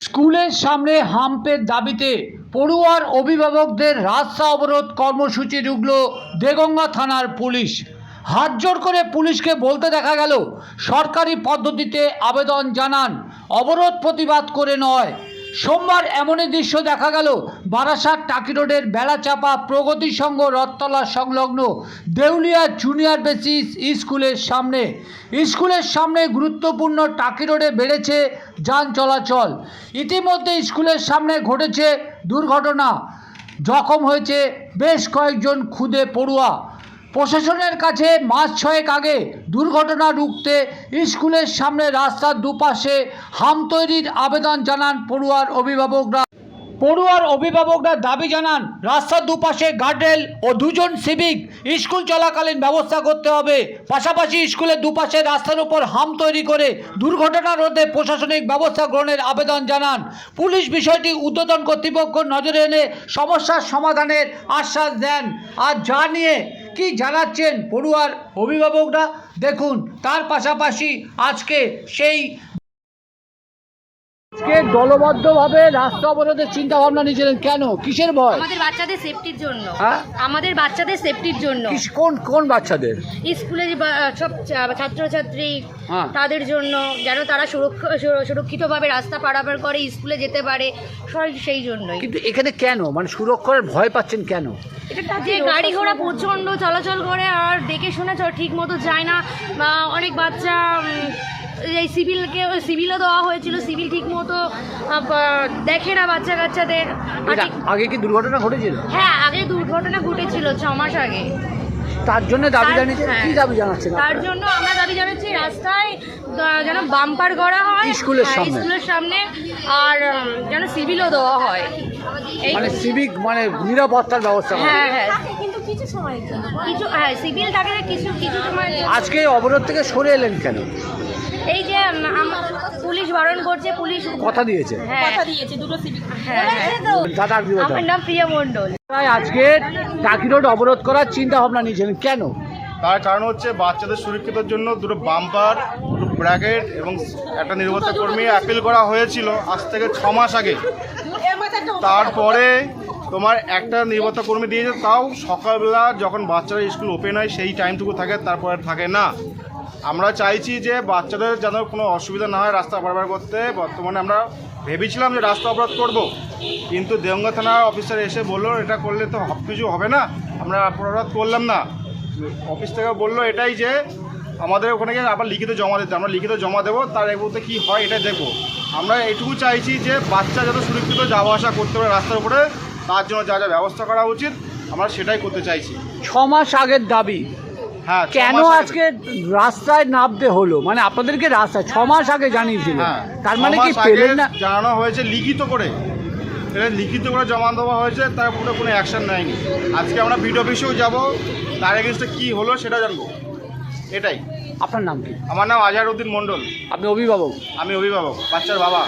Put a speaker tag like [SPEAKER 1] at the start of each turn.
[SPEAKER 1] স্কুলের সামনে হাম্পের দাবিতে পড়ুয়ার অভিভাবকদের রাস্তা অবরোধ কর্মসূচি রুগল দেগঙ্গা থানার পুলিশ। হাত জোর করে পুলিশকে বলতে দেখা গেল, সরকারি পদ্ধতিতে আবেদন জানান, অবরোধ প্রতিবাদ করে নয়। সোমবার এমনই দৃশ্য দেখা গেল। বারাসাত টাকি রোডের বেলাচাপা প্রগতি সংঘ রথতলা সংলগ্ন দেউলিয়া জুনিয়র বেসিস স্কুলের সামনে। স্কুলের সামনে গুরুত্বপূর্ণ টাকি রোডে বেড়েছে যান চলাচল। ইতিমধ্যে স্কুলের সামনে ঘটেছে দুর্ঘটনা। জখম হয়েছে বেশ কয়েকজন খুদে পড়ুয়া। প্রশাসনের কাছে মাস ছয়েক আগে দুর্ঘটনা রুখতে স্কুলের সামনে রাস্তার দুপাশে হাম তৈরির আবেদন জানান পড়ুয়ার অভিভাবকরা। পড়ুয়ার অভিভাবকরা দাবি জানান, রাস্তার দুপাশে গার্ডেল ও দুজন সিভিক স্কুল চলাকালীন ব্যবস্থা করতে হবে। পাশাপাশি স্কুলের দুপাশে রাস্তার উপর হাম তৈরি করে দুর্ঘটনা রোধে প্রশাসনিক ব্যবস্থা গ্রহণের আবেদন জানান। পুলিশ বিষয়টি উদ্বোধন কর্তৃপক্ষ নজরে এনে সমস্যার সমাধানের আশ্বাস দেন। আর যা নিয়ে কি জানাচ্ছেন পড়ুয়ার অভিভাবকরা? দেখুন তার পাশাপাশি আজকে সেই আজকে দলবদ্ধভাবে রাস্তা অবরোধের চিন্তা ভাবনা নিয়েছিলেন কেন? কিসের ভয়?
[SPEAKER 2] আমাদের বাচ্চাদের সেফটির জন্য।
[SPEAKER 1] হ্যাঁ?
[SPEAKER 2] আমাদের বাচ্চাদের সেফটির জন্য।
[SPEAKER 1] কিস- কোন কোন বাচ্চাদের?
[SPEAKER 2] স্কুলে যে বা- সব ছাত্রছাত্রী
[SPEAKER 1] হ্যাঁ।
[SPEAKER 2] তাদের জন্য যেন তারা সুরক্ষ- সুর- সুরক্ষিতভাবে রাস্তা পারাপার করে স্কুলে যেতে পারে সব সেই জন্যই।
[SPEAKER 1] কিন্তু এখানে কেন? মানে সুরক্ষার ভয় পাচ্ছেন কেন?
[SPEAKER 2] যে গাড়ি ঘোড়া প্রচণ্ড চলাচল করে আর দেখে শুনে ঠিক মতো যায় না। বা অনেক বাচ্চা এই সিভিলকে সিভিলও দেওয়া হয়েছিল সিভিল ঠিক মতো দেখে না বাচ্চা কাচ্চাদের।
[SPEAKER 1] আগে কি দুর্ঘটনা ঘটেছিল?
[SPEAKER 2] হ্যাঁ আগে দুর্ঘটনা ঘটেছিল ছ মাস আগে।
[SPEAKER 1] তার জন্য দাবি জানিয়েছে
[SPEAKER 2] হ্যাঁ।
[SPEAKER 1] কি দাবি জানাচ্ছেন
[SPEAKER 2] তার জন্য আমরা দাবি জানাচ্ছি রাস্তায় যেন বাম্পার করা হয়
[SPEAKER 1] স্কুলের
[SPEAKER 2] হ্যাঁ,
[SPEAKER 1] সামনে।
[SPEAKER 2] স্কুলের সামনে আর যেন সিভিলও দেওয়া হয়।
[SPEAKER 1] মানে সিভিক মানে নিরাপত্তার ব্যবস্থা
[SPEAKER 2] হ্যাঁ হ্যাঁ। কিন্তু কিছু সময় কিছু হ্যাঁ সিভিল থাকে কিছু কিছু সময়
[SPEAKER 1] আজকে অবরোধ থেকে সরে এলেন কেন?
[SPEAKER 2] এই যে পুলিশ বারণ করছে পুলিশ
[SPEAKER 1] কথা দিয়েছে।
[SPEAKER 2] হ্যাঁ।
[SPEAKER 3] কথা দিয়েছে দুটো সিভিক।
[SPEAKER 2] হ্যাঁ। আমার নাম প্রিয়া মণ্ডল।
[SPEAKER 1] তাই আজকে টাকি রোড অবরোধ করার চিন্তা ভাবনা নিয়েছেন। কেন?
[SPEAKER 4] তার কারণ হচ্ছে বাচ্চাদের সুরক্ষিতের জন্য দুটো বাম্পার দুটো ব্র্যাকেট এবং একটা নিরাপত্তা কর্মী অ্যাপিল করা হয়েছিল আজ থেকে ছ মাস আগে। তারপরে তোমার একটা নিরাপত্তা কর্মী দিয়েছে তাও সকালবেলা যখন বাচ্চারা স্কুল ওপেন হয় সেই টাইমটুকু থাকে তারপরে থাকে না। আমরা চাইছি যে বাচ্চাদের যেন কোনো অসুবিধা না হয় রাস্তা পারাপার করতে। বর্তমানে আমরা ভেবেছিলাম যে রাস্তা অবরোধ করব। কিন্তু দেওঙ্গা থানার অফিসার এসে বলল, এটা করলে তো সব কিছু হবে না। আমরা অপরাধ করলাম না। অফিস থেকে বলল এটাই যে, আমাদের ওখানে গিয়ে আবার লিখিত জমা দিতে। আমরা লিখিত জমা দেবো, তার এগুলোতে কী হয় এটা দেখব আমরা এটুকু চাইছি যে বাচ্চা যত সুরক্ষিত যাওয়া আসা করতে পারে রাস্তার উপরে, তার জন্য যা যা ব্যবস্থা করা উচিত, আমরা সেটাই করতে চাইছি।
[SPEAKER 1] ছ মাস আগের দাবি। কেন আজকে রাস্তায় নামতে হলো? মানে আপনাদেরকে রাস্তায় ছ মাস আগে জানিয়েছিলেন
[SPEAKER 4] হ্যাঁ
[SPEAKER 1] তার মানে কি পেলেন না?
[SPEAKER 4] জানানো হয়েছে লিখিত করে। এটা লিখিত করে জমা দেওয়া হয়েছে তার উপরে কোনো অ্যাকশন নেয়নি। আজকে আমরা বিড অফিসেও যাব তার এগেনস্টে কী হলো সেটা জানব। এটাই।
[SPEAKER 1] আপনার নাম কি?
[SPEAKER 4] আমার নাম আজহার উদ্দিন মণ্ডল।
[SPEAKER 1] আপনি অভিভাবক?
[SPEAKER 4] আমি অভিভাবক বাচ্চার বাবা।